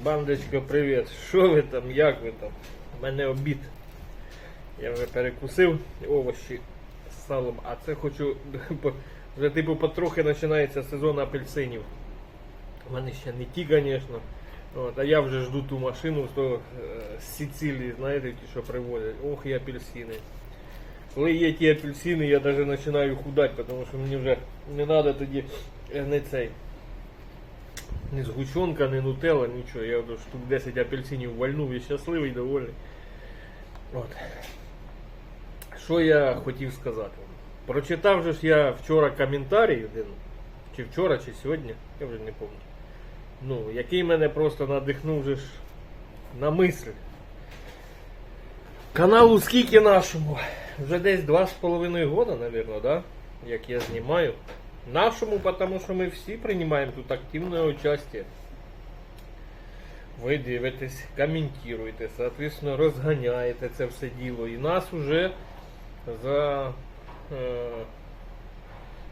Бандочка, привіт. Що ви там, як ви там? У мене обід. Я вже перекусив овочі з салом, а це хочу. Вже типу потрохи починається сезон апельсинів. У мене ще не ті, звісно. От, а я вже жду ту машину з того, е, з Сицилії, знаєте, ті, що привозять. Ох, і апельсини. Коли є ті апельсини, я навіть починаю худати, тому що мені вже не треба тоді е, не цей. Ні згущенка, ні нутелла, нічого. Я от штук 10 апельсинів вальнув і щасливий, довольний. От. Що я хотів сказати? Прочитав же ж я вчора коментарій один, чи вчора, чи сьогодні, я вже не пам'ятаю. Ну, який мене просто надихнув же ж на мисль. Каналу скільки нашому? Вже десь два з половиною года, наверное, да? Як я знімаю. Нашому, потому що ми всі приймаємо тут активне участие. Ви дивитесь, коментуєте, соответственно, розганяєте це все діло. І нас уже за. Е,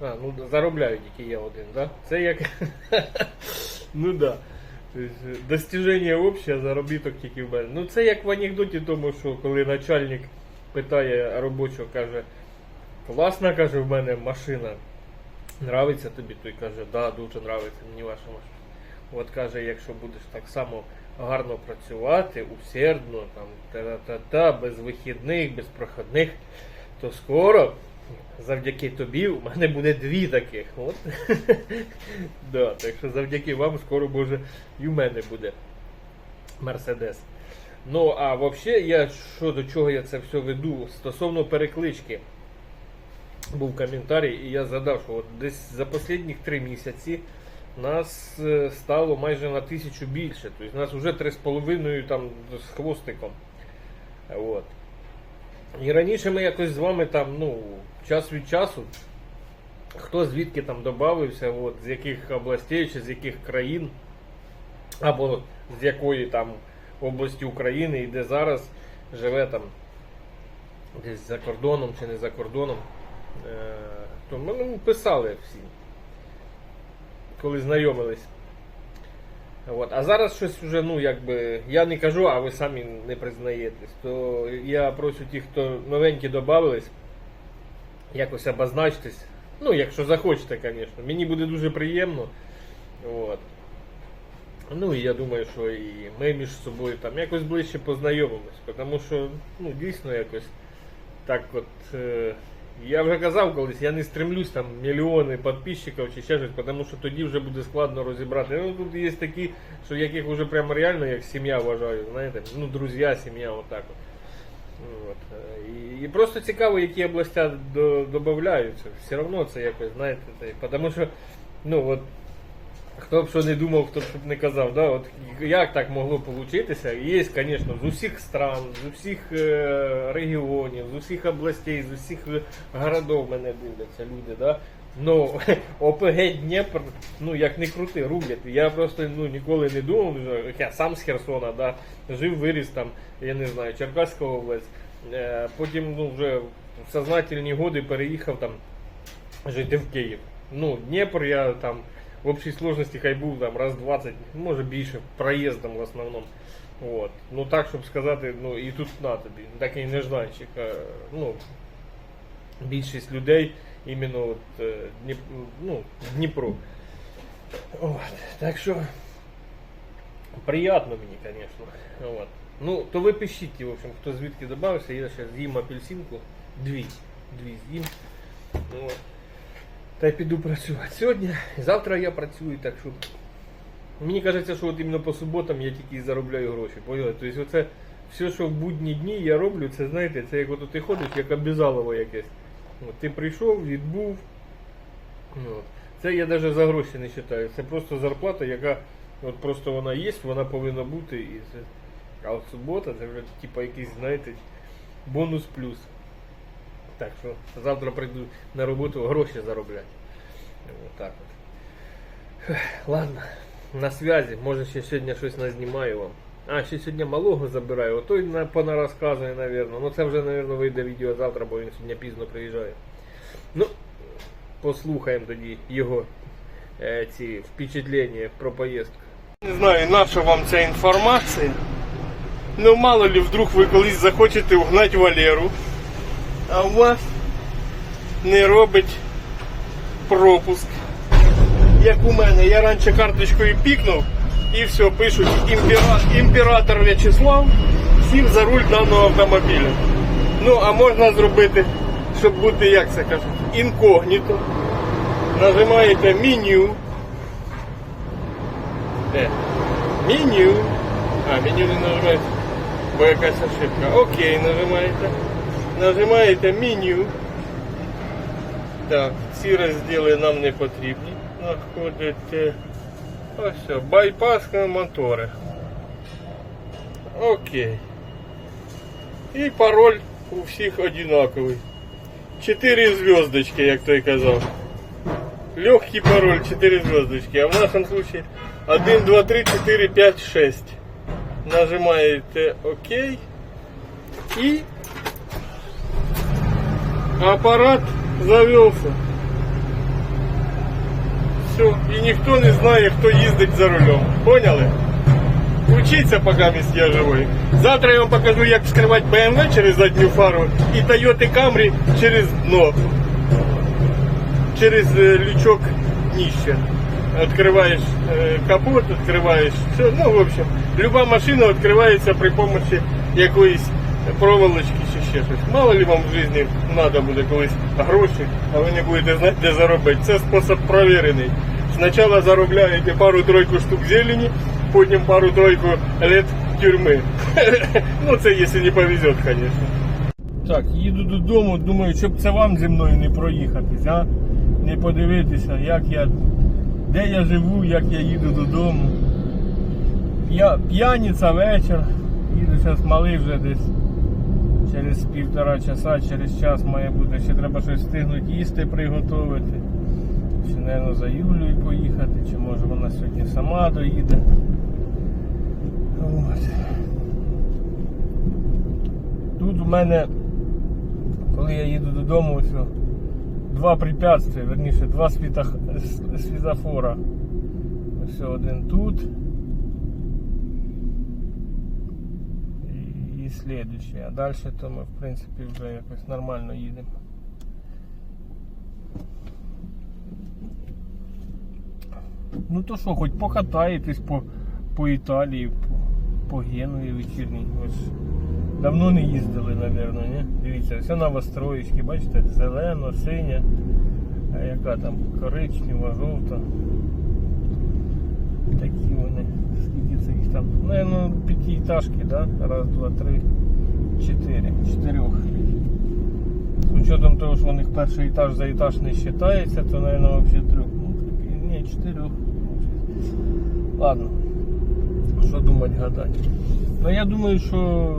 а, ну заробляю тільки я один, да? Це як. ну да. Тобто, достіження обще, заробіток тільки в мене. Ну це як в анекдоті тому, що коли начальник питає робочого, каже, класна, каже, в мене машина. Нравиться тобі? Той каже, да, дуже нравиться мені ваша машина. От каже, якщо будеш так само гарно працювати, усердно, там, та-та-та, без вихідних, без проходних, то скоро, завдяки тобі, у мене буде дві таких. От. да, так що завдяки вам скоро може і в мене буде Мерседес. Ну, а взагалі, я що до чого я це все веду стосовно переклички був коментарій, і я задав, що от десь за останні три місяці нас е, стало майже на тисячу більше. Тобто нас вже 3,5 там з хвостиком. От. І раніше ми якось з вами там, ну, час від часу, хто звідки там додався, от, з яких областей чи з яких країн, або з якої там області України і де зараз живе там десь за кордоном чи не за кордоном. Е, то ми ну, писали всі, коли знайомились. От. А зараз щось вже, ну якби, я не кажу, а ви самі не признаєтесь. То я прошу тих, хто новенькі додавались, якось обозначтесь. Ну, якщо захочете, звісно. Мені буде дуже приємно. От. Ну і я думаю, що і ми між собою там якось ближче познайомимось, тому що ну, дійсно якось так от. Е, я вже казав колись, я не стремлюсь там мільйони підписчиків чи ще щось, тому що тоді вже буде складно розібрати. Ну тут є такі, що яких вже прямо реально як сім'я вважаю, знаєте, ну друзі, сім'я, отак от. От. е, І, і просто цікаво, які області додаються. Все одно це якось, знаєте, тому що, ну от. Хто б що не думав, хто б щоб не казав, да? От як так могло получитися? Є, звісно, з усіх стран, з усіх е, регіонів, з усіх областей, з усіх е, городов мене дивляться люди, да? Ну, ОПГ Дніпр, ну як не крути, рулять. Я просто ну, ніколи не думав, що я сам з Херсона, да? жив, виріс там, я не знаю, Черкаська область. Е, потім ну, вже в сознательні годи переїхав там жити в Київ. Ну, Дніпр я там в общій сложності хай був там раз 20, може більше, проїздом в основному. От. Ну так, щоб сказати, ну і тут на тобі, такий нежданчик. Ну, більшість людей іменно от, е, Дніп, ну, Дніпро. От. Так що приємно мені, звісно. От. Ну, то ви пишіть, в общем, хто звідки додався, я зараз з'їм апельсинку. Дві. Дві з'їм. От. Та й піду працювати. Сьогодні, завтра я працюю, так що. Мені кажеться, що от іменно по суботам я тільки заробляю гроші. Поняли? Тобто оце все, що в будні дні я роблю, це знаєте, це як от ти ходиш, як обязалово якесь. От, ти прийшов, відбув. От. Це я навіть за гроші не вважаю. Це просто зарплата, яка от просто вона є, вона повинна бути. І це... А от субота це вже типа якийсь, знаєте, бонус плюс. Так що завтра прийду на роботу гроші заробляти. Вот так от. Ладно, на связі. Може ще сьогодні щось назнімаю вам. А, ще сьогодні малого забираю. Ото й на, понарозказує, напевно. Ну це вже, напевно, вийде відео завтра, бо він сьогодні пізно приїжджає. Ну, послухаємо тоді його е, ці впечатлення про поїздку. Не знаю, на вам ця інформація. Ну, мало ли, вдруг ви колись захочете угнати Валеру, а у вас не робить пропуск. Як у мене, я раніше карточкою пікнув і все, пишуть імпера... імператор В'ячеслав сів за руль даного автомобіля. Ну, а можна зробити, щоб бути, як це кажуть, інкогніто. Нажимаєте меню. Де? Меню. А, меню не нажимаєте, бо якась ошибка. Окей, нажимаєте. Нажимаєте меню. Так, ці розділи нам не потрібні. Знаходите. Ось все, байпас мотори. Окей. І пароль у всіх одинаковий. Чотири зв'язочки, як той казав. Легкий пароль, 4 звездочки. А в нашем случае 1, 2, 3, 4, 5, 6. Нажимаете ОК. И аппарат завелся. Все. И никто не знает, кто ездит за рулем. Поняли? Учиться пока мисс я живой. Завтра я вам покажу, як вскрывать BMW через заднюю фару и Toyota Camry через дно через э, лючок днища. Открываешь э, капот, открываешь все. Ну, в общем, люба машина відкривається при помощі якоїсь проволочки чи ще щось. Мало ли вам в житті треба буде колись гроші, а ви не будете знати, де заробити. Це спосіб провірений. Спочатку заробляєте пару-тройку штук зелені, потім пару-тройку лет тюрми. ну, це якщо не повезет, звісно. Так, їду додому, думаю, щоб це вам зі мною не проїхатись, а? Не подивитися, як я, де я живу, як я їду додому. Я п'яниця вечір. Їду зараз малий вже десь через півтора часа, через час має бути. Ще треба щось встигнути їсти, приготувати. Чи, мабуть, за Юлею поїхати, чи може вона сьогодні сама доїде. От. Тут у мене, коли я їду додому, ось, два препятствия, верніше, два світах, с- світофора. Ось один тут. І, і. А далі то ми, в принципі, вже якось нормально їдемо. Ну то що, хоч покатаєтесь по, по Італії, по, по Генуї вечірній. Давно не їздили, напевно, ні? Дивіться, все новостроїчки, бачите, зелено, синя, а яка там коричнева, жовта. Такі вони. Скільки це там? Наверно, п'ятиэтажки, да? Раз, два, три, чотири. Чотирьох. З учетом того, що у них перший етаж за етаж не вважається, то, наверное, взагалі трьох. Ну, ні, чотирьох. Ладно. Що думати, гадати. Ну я думаю, що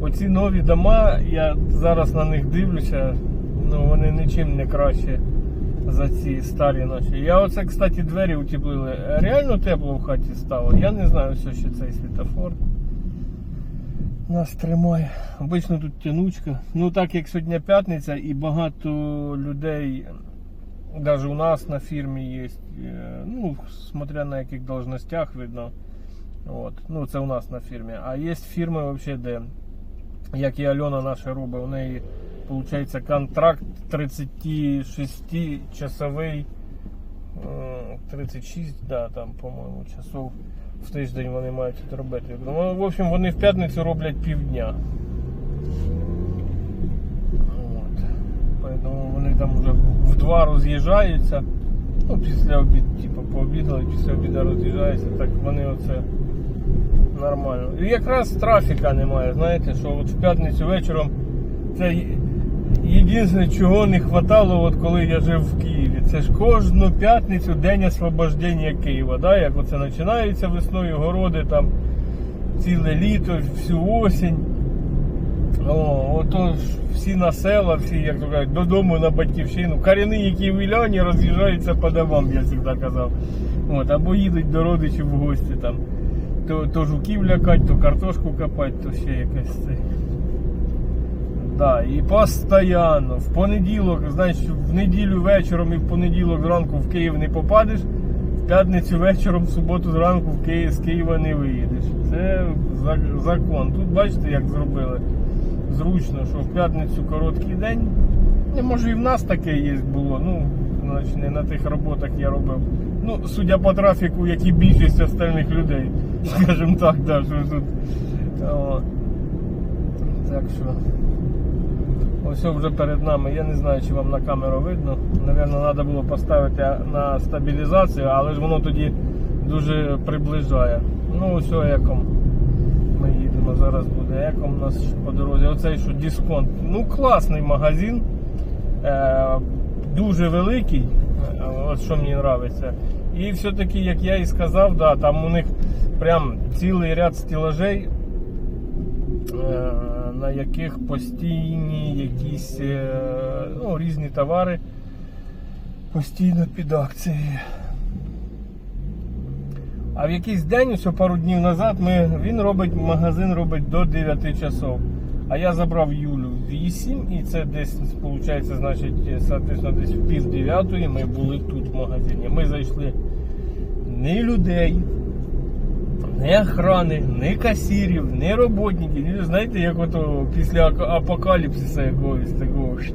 оці нові дома, я зараз на них дивлюся, ну вони нічим не краще за ці старі наші. Я оце, кстати, двері утеплили. Реально тепло в хаті стало. Я не знаю, все ще цей світофор. Нас тримає. Обично тут тянучка. Ну так як сьогодні п'ятниця і багато людей, навіть у нас на фірмі є, е, ну, смотря на яких должностях видно. От. Ну, це у нас на фірмі. А є фірми, вообще, де, як і Альона наша робить, у неї виходить контракт 36 часовий. е, 36, да, там, по-моєму, часов в тиждень вони мають тут робити. Ну, в общем, вони в п'ятницю роблять півдня. От. Поэтому вони там вже в два роз'їжджаються. Ну, після обід, типу, пообідали, після обіду роз'їжджаються, так вони оце нормально. І якраз трафіка немає, знаєте, що от в п'ятницю вечором це єдине, чого не хватало, от коли я жив в Києві. Це ж кожну п'ятницю день освобождення Києва. Да? Як оце починається весною, городи там ціле літо, всю осінь. О, всі на села, всі, як то кажуть, додому на батьківщину. Коріни, які в Іляні, роз'їжджаються по домам, я завжди казав. От, або їдуть до родичів в гості там. То, то жуків лякать, то картошку копать, то ще якесь це. Да, і постійно, в понеділок, знаєш, в неділю вечором і в понеділок зранку в Київ не попадеш, в п'ятницю вечором, в суботу зранку в Київ, з Києва не виїдеш. Це закон. Тут бачите, як зробили. Зручно, що в п'ятницю короткий день. Може і в нас таке є було. Ну, значить, не на тих роботах я робив. Ну, судя по трафіку, як і більшість остальних людей. Скажімо так, да, що тут. О, так що. Ось вже перед нами. Я не знаю, чи вам на камеру видно. Навірно, треба було поставити на стабілізацію, але ж воно тоді дуже приближає. Ну, о еком. Ми їдемо, зараз буде еком у нас по дорозі. Оцей що дисконт. Ну, класний магазин. Е, дуже великий. От що мені подобається. І все-таки, як я і сказав, да, там у них прям цілий ряд стелажей е, на яких постійні якісь е, ну, різні товари постійно під акцією. А в якийсь день, ось пару днів назад, ми, він робить, магазин робить до 9 часов. А я забрав Юлю 8 і це десь, виходить, значить, соответственно, десь в пів дев'ятої ми були тут в магазині. Ми зайшли ні людей, ні охрани, ні касірів, ні роботників. Знаєте, як ото після апокаліпсиса якогось такого. ж.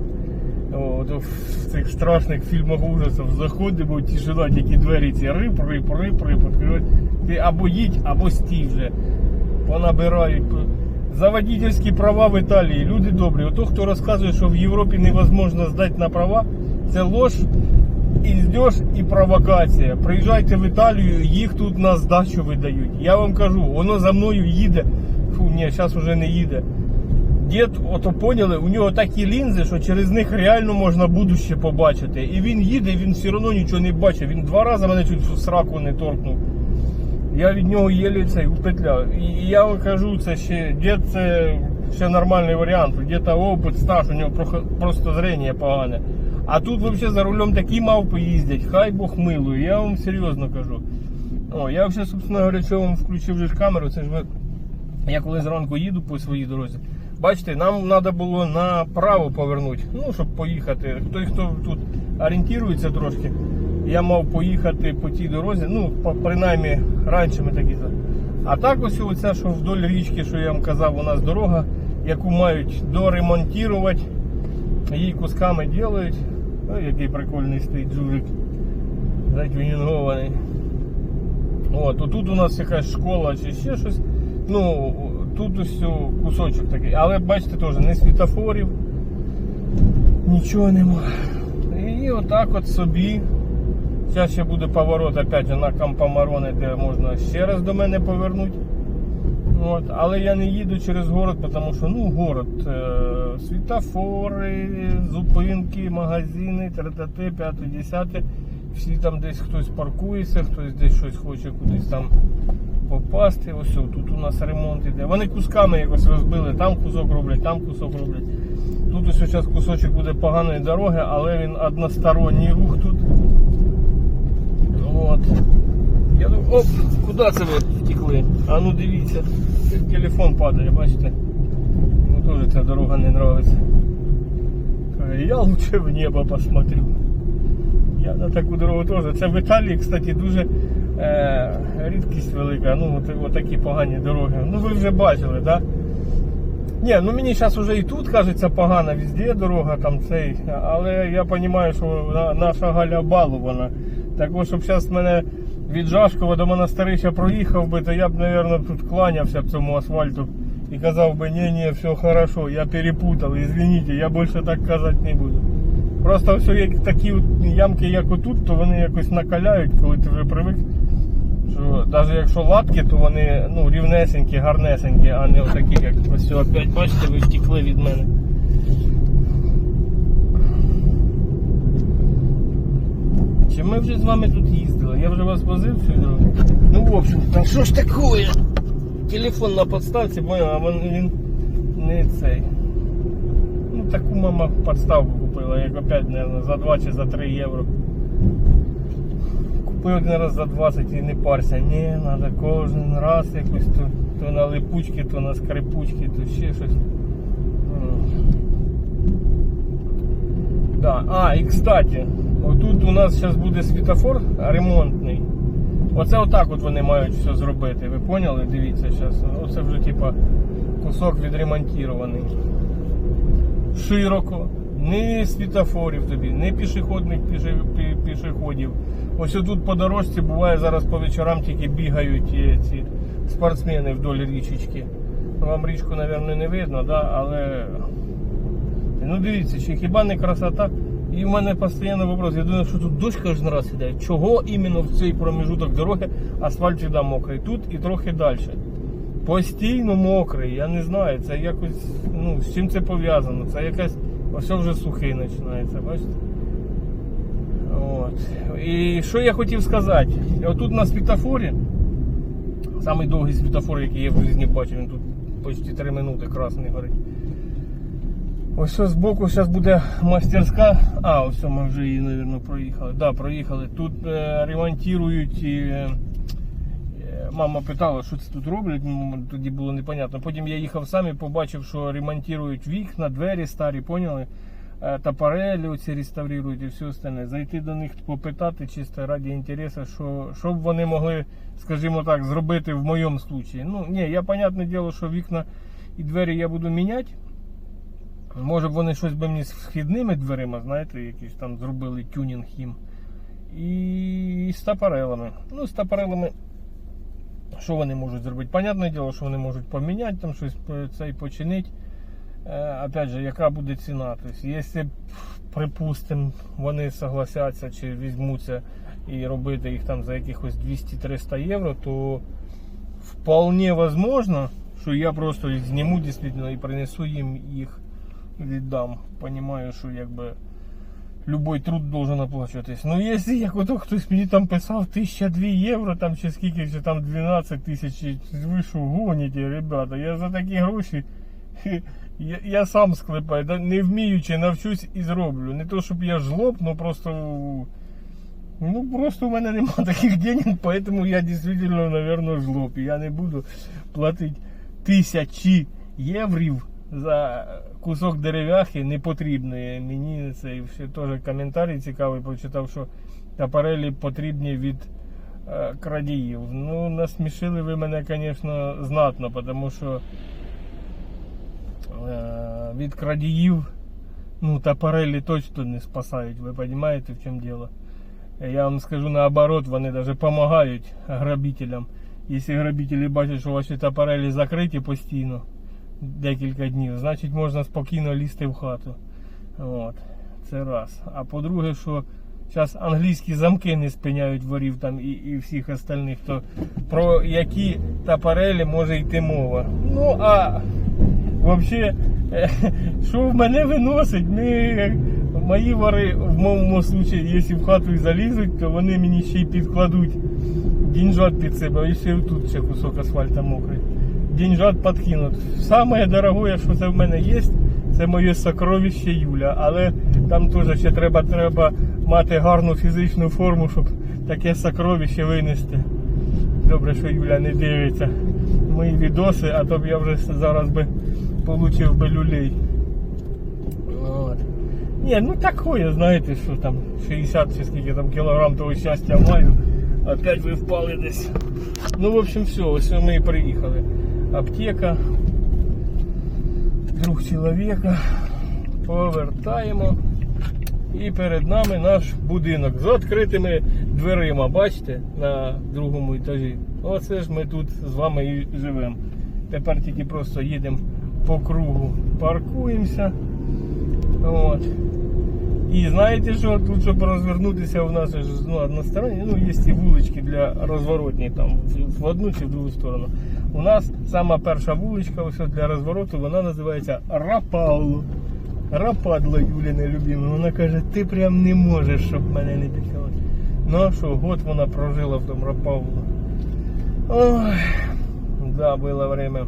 О, в цих страшних фільмах ужасів заходимо, тишина, тільки двері ці рип, рип, рип, рип, відкривають. Ти або їдь, або стій вже. Понабирають. За водительські права в Італії. Люди добрі. Ото хто розказує, що в Європі невозможно здати на права, це ложь і здеш і провокація. Приїжджайте в Італію, їх тут на здачу видають. Я вам кажу, воно за мною їде. Фу, ні, зараз вже не їде. Дід, ото поняли, у нього такі лінзи, що через них реально можна будуще побачити. І він їде, він все одно нічого не бачить. Він два рази мене чуть в сраку не торкнув. Я від нього єлі цей упетляв. І я вам кажу, це ще дід це ще нормальний варіант. Дід опит, стаж, у нього просто зрення погане. А тут взагалі за рулем такі мавпи їздять, хай Бог милує, я вам серйозно кажу. О, я вже, собственно говоря, що вам включив же ж камеру, це ж ви. Я коли зранку їду по своїй дорозі. Бачите, нам треба було направо повернути, ну, щоб поїхати. Той, хто тут орієнтується трошки, я мав поїхати по тій дорозі, ну, принаймні, раніше ми такі. А так ось оця, що вдоль річки, що я вам казав, у нас дорога, яку мають доремонтувати, її кусками роблять. Ой, який прикольний стоїть жужик. Затюнінгований. От, тут у нас якась школа чи ще щось. Ну, тут ось кусочок такий. Але бачите теж, не світофорів, нічого нема. І отак от собі. Зараз ще буде поворот опять на Кампомароне, де можна ще раз до мене повернути. От. Але я не їду через город, тому що ну, город, е, світофори, зупинки, магазини, третати, п'яте, десяте. Всі там десь хтось паркується, хтось десь щось хоче кудись там попасти. Ось тут у нас ремонт іде. Вони кусками якось розбили, там кусок роблять, там кусок роблять. Тут ось зараз кусочок буде поганої дороги, але він односторонній рух тут. От. Я думаю, оп, куди це ви втекли? А ну дивіться, телефон падає, бачите? Ну теж ця дорога не подобається. Я лучше в небо посмотрю. Я на таку дорогу теж. Це в Італії, кстати, дуже е, рідкість велика. Ну, от, от такі погані дороги. Ну ви вже бачили, так? Да? Ні, ну мені зараз вже і тут кажеться погана, везде дорога там цей. Але я розумію, що наша Галя балована. Так ось, щоб зараз мене від Жашкова до монастирища проїхав би, то я б, мабуть, тут кланявся б цьому асфальту і казав би, ні, ні, все хорошо, я перепутав, извините, я більше так казати не буду. Просто все як такі ямки, як отут, то вони якось накаляють, коли ти вже привик. Що навіть якщо лапки, то вони ну, рівнесенькі, гарнесенькі, а не отакі, як ось опять бачите, ви втекли від мене. Чи ми вже з вами тут їздили? Я вже вас возив всю дорогу. Ну, в общем, та що ж таке? Телефон на подставці, понял, а він, він не цей. Ну таку мама подставку купила, як опять, наверное, за 2 чи за 3 євро. Купив один раз за 20 і не парся. Ні, треба кожен раз якось то, то на липучки, то на скрипучки, то ще щось. Да. А, і кстати, отут у нас зараз буде світофор ремонтний. Оце отак от вони мають все зробити. Ви поняли? Дивіться зараз. Оце вже типа кусок відремонтірований. Широко, ні світофорів тобі, ні пішохідних пішоходів. Ось тут по дорожці буває зараз по вечорам тільки бігають е, ці спортсмени вдоль річечки. Вам річку, мабуть, не видно, да? але ну дивіться, чи хіба не красота? І в мене постійно вопрос. Я думаю, що тут дощ кожен раз іде. Чого іменно в цей проміжуток дороги асфальт завжди мокрий? Тут і трохи далі. Постійно мокрий, я не знаю, це якось, ну, з чим це пов'язано. Це якась, ось вже сухий починається, бачите? От. І що я хотів сказати? Отут на світофорі, самий довгий світофор, який я в житті бачив, він тут почти 3 минути красний горить. Ось ось збоку зараз буде мастерська. А, ось ми вже її, мабуть, проїхали. Да, проїхали. Тут е, ремонтують. Е, мама питала, що це тут роблять. Тоді було непонятно. Потім я їхав сам і побачив, що ремонтують вікна, двері старі, поняли? Е, Тапарелі оці реставрують і все остальне. Зайти до них попитати чисто раді інтересу, що, що вони могли, скажімо так, зробити в моєму случаї. Ну, ні, я, понятне діло, що вікна і двері я буду міняти. Може б вони щось би мені з вхідними дверима, знаєте, якісь там зробили тюнінг їм. І з тапарелами. Ну, з тапарелами, що вони можуть зробити? Понятне діло, що вони можуть поміняти, там щось цей починити. Е, опять же, яка буде ціна? Тобто, якщо, припустимо, вони согласяться чи візьмуться і робити їх там за якихось 200-300 євро, то вполне возможно, що я просто зніму дійсно і принесу їм їх віддам. Понимаю, що якби любой труд должен оплачуватись. Ну, якщо як ото хтось мені там писав 1002 євро, там чи скільки, чи там 12 тисяч, ви що гоніте, ребята, я за такі гроші. Я, я сам склепаю, не вміючи, навчусь і зроблю. Не то, щоб я жлоб, ну просто. Ну, просто у мене нема таких денег, поэтому я действительно, наверное, жлоб. Я не буду платити тисячі єврів за кусок дерев'яхи непотрібної. Мені цей ще теж коментарій цікавий прочитав, що тапарелі потрібні від е, крадіїв. Ну, насмішили ви мене, звісно, знатно, тому що е, від крадіїв ну, тапарелі точно не спасають. Ви розумієте, в чому діло? Я вам скажу наоборот, вони навіть допомагають грабителям. Якщо грабителі бачать, що ваші тапарелі закриті постійно декілька днів, значить можна спокійно лізти в хату. От. Це раз. А по-друге, що зараз англійські замки не спиняють ворів там і, і всіх остальних, то про які тапарелі може йти мова. Ну а взагалі, що в мене виносить, ми, мої вори в моєму випадку, якщо в хату і залізуть, то вони мені ще й підкладуть дінжат під себе, і ще тут ще кусок асфальта мокрий. Дінжат підкинуть. Саме дорогое, що це в мене є, це моє сокровище Юля. Але там теж ще треба, треба мати гарну фізичну форму, щоб таке сокровище винести. Добре, що Юля не дивиться мої відоси, а то б я вже зараз би получив би люлей. От. Ні, ну такое, знаєте, що там 60 чи скільки там кілограм того щастя маю. Опять ви впали десь. Ну, в общем, все, ось ми і приїхали. Аптека. Друг чоловіка. Повертаємо. І перед нами наш будинок з відкритими дверима, бачите, на другому етажі. Оце ж ми тут з вами і живемо. Тепер тільки просто їдемо по кругу, паркуємося. От. І знаєте що, тут, щоб розвернутися, у нас ну, односторонні, ну, є ці вулички для розворотні там в- одну чи в другу сторону. У нас сама перша вуличка ось для розвороту, вона називається Рапауло. Рападло Юліне любиме. Вона каже, ти прям не можеш, щоб мене не піхало. Ну а що, год вона прожила в тому Рапауло. Ой, да, було время.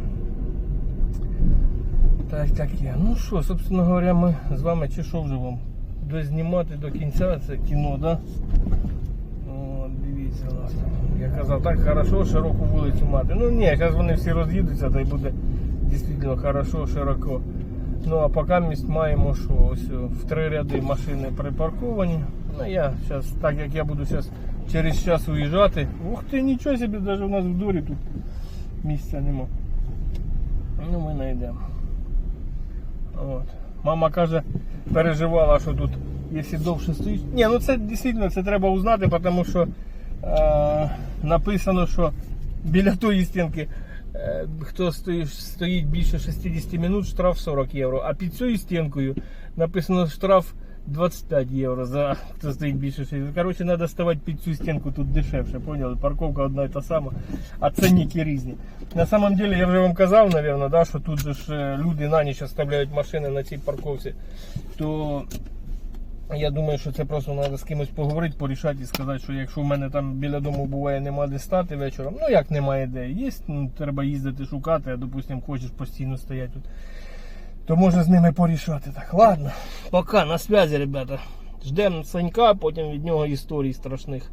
Так, так є. Ну що, собственно говоря, ми з вами чи що вже вам дознімати до кінця це кіно, да? О, дивіться нас. Я казав, так хорошо широку вулицю мати. Ну ні, зараз вони всі роз'їдуться, та й буде дійсно хорошо, широко. Ну а поки місць маємо, що ось в три ряди машини припарковані. Ну я зараз, так як я буду зараз через час уїжджати. Ух ти, нічого собі, навіть у нас в дворі тут місця нема. Ну, ми знайдемо. От. Мама каже, переживала, що тут, якщо довше стоїть. Ні, ну це дійсно це треба узнати, тому що е, написано, що біля тої стінки, е, хто стоїть, стоїть більше 60 минут, штраф 40 євро. А під цією стінкою написано штраф 25 євро за хто стоїть більше 60. Коротше, треба ставати під цю стінку тут дешевше, поняли? Парковка одна і та сама, а ценники різні. На самом деле, я вже вам казав, наверное, да, що тут же ж е, люди на ніч оставляють машини на цій парковці, то я думаю, що це просто треба з кимось поговорити, порішати і сказати, що якщо в мене там біля дому буває нема де стати вечором, ну як немає де, є, ну, треба їздити шукати, а допустим, хочеш постійно стояти тут, то може з ними порішати. Так, ладно, пока, на связі, ребята. Ждемо Санька, потім від нього історій страшних.